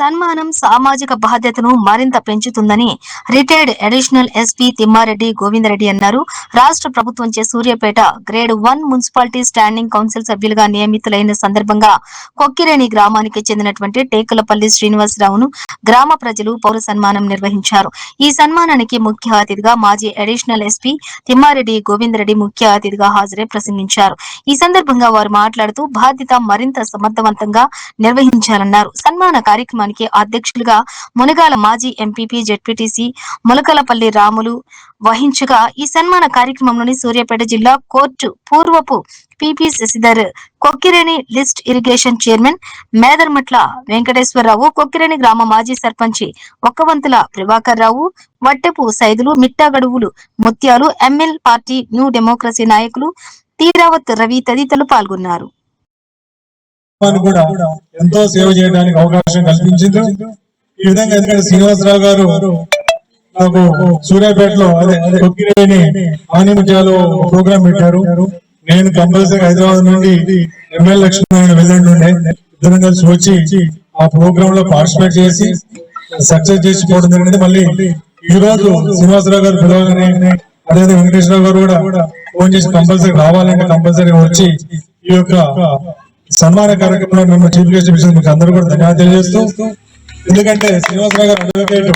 సన్మానం సామాజిక బాధ్యతను మరింత పెంచుతుందని retired additional SP Thimmareddy Govindareddy అన్నారు. రాష్ట్ర ప్రభుత్వంచే Suryapet grade one municipality standing council సభ్యులుగా నియమితులైన సందర్భంగా కొక్కిరేణి గ్రామానికి చెందినటువంటి టేకులపల్లి శ్రీనివాసరావును గ్రామ ప్రజలు పౌర సన్మానం నిర్వహించారు. ఈ సన్మానానికి ముఖ్య అతిథిగా మాజీ అడిషనల్ ఎస్పీ తిమ్మారెడ్డి గోవిందరెడ్డి ముఖ్య అతిథిగా హాజరై ప్రసంగించారు. ఈ సందర్భంగా వారు మాట్లాడుతూ బాధ్యత మరింత సమర్థవంతంగా నిర్వహించాలన్నారు. సన్మాన సంఘానికి అధ్యక్షులుగా మునగాల మాజీ ఎంపీపీ జెడ్పీటీసీ ములకలపల్లి రాములు వహించగా ఈ సన్మాన కార్యక్రమంలోని సూర్యాపేట జిల్లా కోర్టు పూర్వపు PP Shashidhar Kokkireni lift irrigation chairman Medarmatla Venkateswararao Kokkireni గ్రామ మాజీ సర్పంచి ఒక్కవంతుల ప్రభాకర్ రావు వట్టెపు సైదులు మిట్టాగడువులు ముత్యాలు ఎంఎల్ పార్టీ న్యూ డెమోక్రసీ నాయకులు తీరావత్ రవి తదితరులు పాల్గొన్నారు. కూడా ఎంతో సేవ చేయడానికి అవకాశం కల్పించింది. ఈ విధంగా ఎందుకంటే శ్రీనివాసరావు గారు నాకు సూర్యాపేటలో అదే అదే కొక్కిరేని ఆనిముత్యాలు ప్రోగ్రామ్ పెట్టారు. నేను కంపల్సరీ హైదరాబాద్ నుండి ఎమ్మెల్యే లక్ష్మీనారాయణ వెళ్ళండి ఉండే ఇద్దరం కలిసి వచ్చి ఆ ప్రోగ్రామ్లో పార్టిసిపేట్ చేసి సక్సెస్ చేసి పోవడం జరిగింది. మళ్ళీ ఈ రోజు శ్రీనివాసరావు గారు పిలవగానే అదే వెంకటేశ్వరరావు గారు కూడా ఫోన్ చేసి కంపల్సరీ రావాలంటే కంపల్సరీ వచ్చి ఈ యొక్క సన్మాన కార్యక్రమంలో మేము చీఫ్ గెస్ట్ మీకు అందరూ కూడా ధన్యవాదాలు తెలియజేస్తూ ఎందుకంటే శ్రీనివాసరావు గారు అడ్వకేట్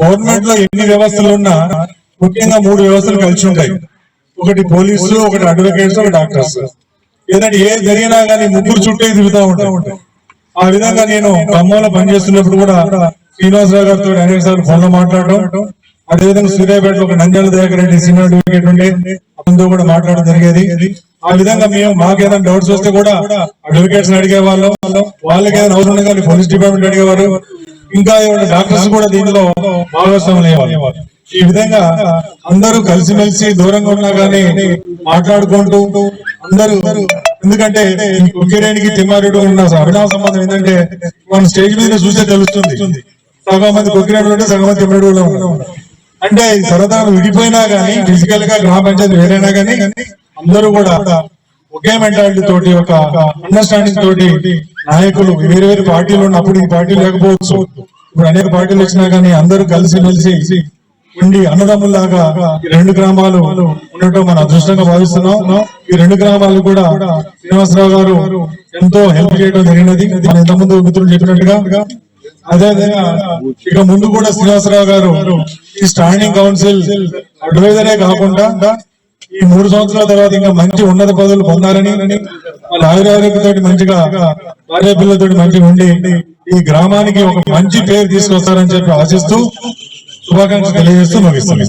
గవర్నమెంట్లో ఎన్ని వ్యవస్థలు ఉన్నా ముఖ్యంగా మూడు వ్యవస్థలు కలిసి ఉంటాయి. ఒకటి పోలీసులు ఒకటి అడ్వకేట్స్ ఒక డాక్టర్స్ ఏదంటే ఏ జరిగినా కానీ ముగ్గురు చుట్టే తిరుగుతూ ఉంటాయి ఆ విధంగా నేను ఖమ్మంలో పనిచేస్తున్నప్పుడు కూడా శ్రీనివాసరావు గారితో అనేక సార్లు ఫోన్లో మాట్లాడటం. అదేవిధంగా సూర్యాపేటలో ఒక నంద్యాల దగ్గర రెడ్డి సీనియర్ అడ్వకేట్ ఉండే అతనితో కూడా మాట్లాడడం జరిగేది. ఆ విధంగా మేము మాకేదైనా డౌట్స్ వస్తే కూడా అడ్వకేట్స్ అడిగే వాళ్ళం. వాళ్ళకి ఏదైనా అవసరం కానీ పోలీస్ డిపార్ట్మెంట్ అడిగేవారు ఇంకా ఏమైనా డాక్టర్స్ కూడా దీనిలో భాగస్వాములు అయ్యేవారు ఈ విధంగా అందరూ కలిసిమెలిసి దూరంగా ఉన్నా కానీ మాట్లాడుకుంటూ అందరూ ఎందుకంటే ఈ కుక్కిరేనికి తిమ్మారెడ్డి ఉన్న అభినవ సంబంధం ఏంటంటే మనం స్టేజ్ మీద చూస్తే తెలుస్తుంది. సగం మంది కుక్కిరేడు ఉంటే సగం మంది తిమ్మారెడ్డి ఉన్నారు. అంటే ఈ విడిపోయినా కానీ ఫిజికల్గా గ్రామ పంచాయతీ వేరైనా కానీ అందరూ కూడా ఒకే మెంటాలిటీ తోటి ఒక అండర్స్టాండింగ్ తోటి నాయకులు వేరు వేరు పార్టీలు ఉన్నప్పుడు ఈ పార్టీ లేకపోవచ్చు. ఇప్పుడు అనేక పార్టీలు వచ్చినా కానీ అందరూ కలిసి మెలిసి ఉండి అన్నదమ్ముల్లాగా ఈ రెండు గ్రామాలు ఉండటం మన అదృష్టంగా భావిస్తున్నాం. ఈ రెండు గ్రామాలు కూడా శ్రీనివాసరావు గారు ఎంతో హెల్ప్ చేయడం జరిగినది. మన ఇంతకుముందు మిత్రులు చెప్పినట్టుగా. అదేవిధంగా ఇక ముందు కూడా శ్రీనివాసరావు గారు ఈ స్టాండింగ్ కౌన్సిల్ అడ్వైజరే కాకుండా ఈ మూడు సంవత్సరాల తర్వాత ఇంకా మంచి ఉన్నత పదవులు పొందాలని వాళ్ళ మంచిగా భార్య పిల్లలతోటి మంచిగా ఉండి ఈ గ్రామానికి ఒక మంచి పేరు తీసుకొస్తారని చెప్పి ఆశిస్తూ శుభాకాంక్షలు తెలియజేస్తూ ముగిస్తాను